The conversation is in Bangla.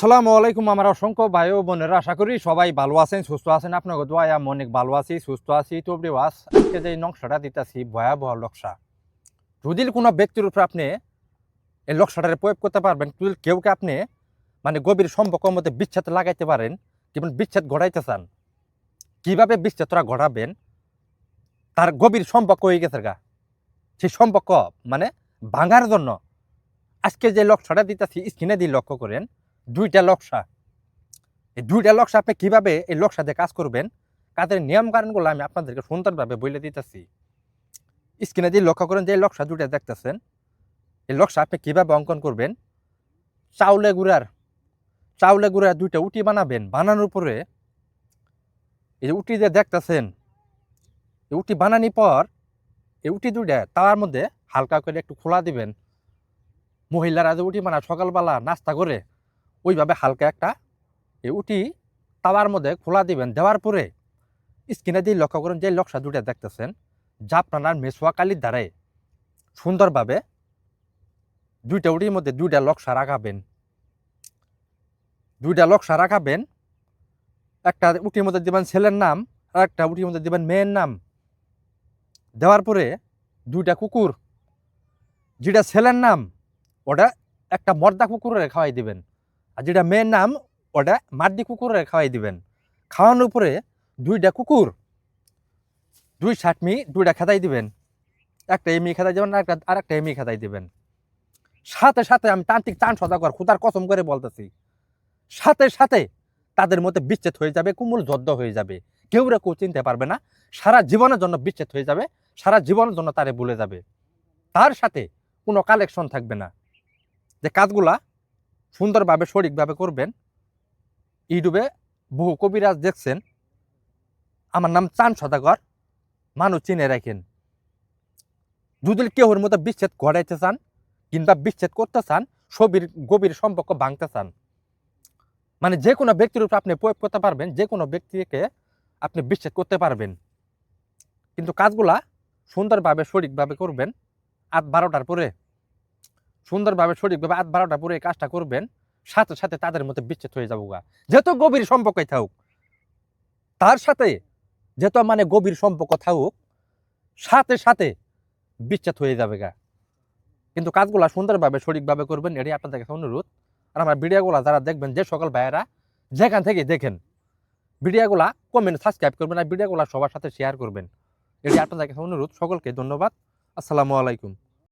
সালামু আলাইকুম আমার অসংখ্য ভাই ও বোনেরা, আশা করি সবাই ভালো আছেন, সুস্থ আছেন। আপনাকে দোয়া, আমি অনেক ভালো আছি, সুস্থ আছি। তো ওয়াস আজকে যে নকশাটা দিতেছি, ভয়াবহ নকশা। যদি কোনো ব্যক্তির উপর আপনি এই নকশাটারে প্রয়োগ করতে পারবেন, যদি কেউকে আপনি মানে গভীর সম্পর্কের মধ্যে বিচ্ছেদ লাগাইতে পারেন, কিংবা বিচ্ছেদ ঘটাইতে চান, কীভাবে বিচ্ছেদটা ঘটাবেন, তার গভীর সম্পর্ক হয়ে গেছে গা। সেই সম্পর্ক মানে ভাঙার জন্য। আজকে যে লক্ষ্যটা দিতেছি, স্ক্রিনে দিয়ে লক্ষ্য করেন, দুইটা লক্ষ্যা এই দুইটা লক্ষ্য আপনি কীভাবে এই দিয়ে কাজ করবেন, কাজের নিয়ম কারণগুলো আমি আপনাদেরকে সুন্দরভাবে বলে দিতেছি। স্ক্রিনে দিয়ে লক্ষ্য করেন যে এই লক্ষ্যা দুইটা দেখতেছেন। এই লক্ষ্যা আপনি কীভাবে অঙ্কন করবেন? চাউলে গুড়ার চাউলে গুড়ার দুইটা উটি বানাবেন, বানানোর পরে এই যে উটি যে দেখতেছেন, এই উটি বানানোর পর, এই উটি দুইটা তার মধ্যে হালকা করে একটু খোলা দিবেন। মহিলারা যে উটি মানে সকালবেলা নাস্তা করে, ওইভাবে হালকা একটা এই উটি তাওয়ার মধ্যে খোলা দিবেন। দেওয়ার পরে স্কিনে দিয়ে লক্ষ্য করেন যে লক্ষ্য দুটা দেখতেছেন জাপনার মেসোয়া কালির দ্বারাই সুন্দরভাবে দুইটা উটির মধ্যে দুইটা লক্ষ্য রাখাবেন। দুইটা লক্ষ্য রাখাবেন। একটা উটির মধ্যে দিবেন ছেলের নাম, আর একটা উটির মধ্যে দিবেন মেয়ের নাম। দেওয়ার পরে দুইটা কুকুর যেটা ছেলের নাম, ওটা একটা মর্দা কুকুরের খাওয়াই দিবেন। আর যেটা মেয়ের নাম, ওটা মাদ্দি কুকুরের খাওয়াই দিবেন। খাওয়ানোর উপরে দুইটা কুকুর, দুই ষাটমি দুইটা খেতাই দিবেন। একটা এমি খেতাই দেবেন আর একটা আর একটা এমি খেতাই দিবেন। সাথে সাথে আমি তান্ত্রিক চান সদাগর খুদার কসম করে বলতেছি। সাথে সাথে তাদের মধ্যে বিচ্ছেদ হয়ে যাবে, কুমুল জদ্দ হয়ে যাবে। কেউ রে কেউ চিনতে পারবে না। সারা জীবনের জন্য বিচ্ছেদ হয়ে যাবে, সারা জীবনের জন্য তারে ভুলে যাবে। তার সাথে কোনো কালেকশন থাকবে না। যে কাজগুলা সুন্দরভাবে, সঠিকভাবে করবেন, ইউটিউবে বহু কবিরাজ দেখছেন। আমার নাম চান সদাগর, মানুষ চিনে রাখেন। যদি কেহর মতো বিচ্ছেদ ঘটাইতে চান কিংবা বিচ্ছেদ করতে চান সবির গভীর সম্পর্ক ভাঙতে চান মানে যে কোনো ব্যক্তির উপর আপনি প্রয়োগ করতে পারবেন, যে কোনো ব্যক্তিকে আপনি বিচ্ছেদ করতে পারবেন। কিন্তু কাজগুলা সুন্দরভাবে, সঠিকভাবে করবেন আট বারোটার পরে সুন্দরভাবে, সঠিকভাবে আট বারোটা পরে কাজটা করবেন, সাথে সাথে তাদের মধ্যে বিচ্ছেদ হয়ে যাব গা যত গভীর সম্পর্কই থাকুক, তার সাথে যত মানে গভীর সম্পর্ক থাকুক, সাথে সাথে বিচ্ছেদ হয়ে যাবে গা কিন্তু কাজগুলা সুন্দরভাবে, সঠিকভাবে করবেন, এটাই আপনাদের কাছে অনুরোধ। আর আমার ভিডিওগুলো যারা দেখবেন, যে সকল ভাইয়েরা যেখান থেকে দেখেন, ভিডিওগুলা কমেন্ট সাবস্ক্রাইব করবেন আর ভিডিওগুলা সবার সাথে শেয়ার করবেন। এটি আপনাদের কাছে অনুরোধ। সকলকে ধন্যবাদ। আসসালামু আলাইকুম।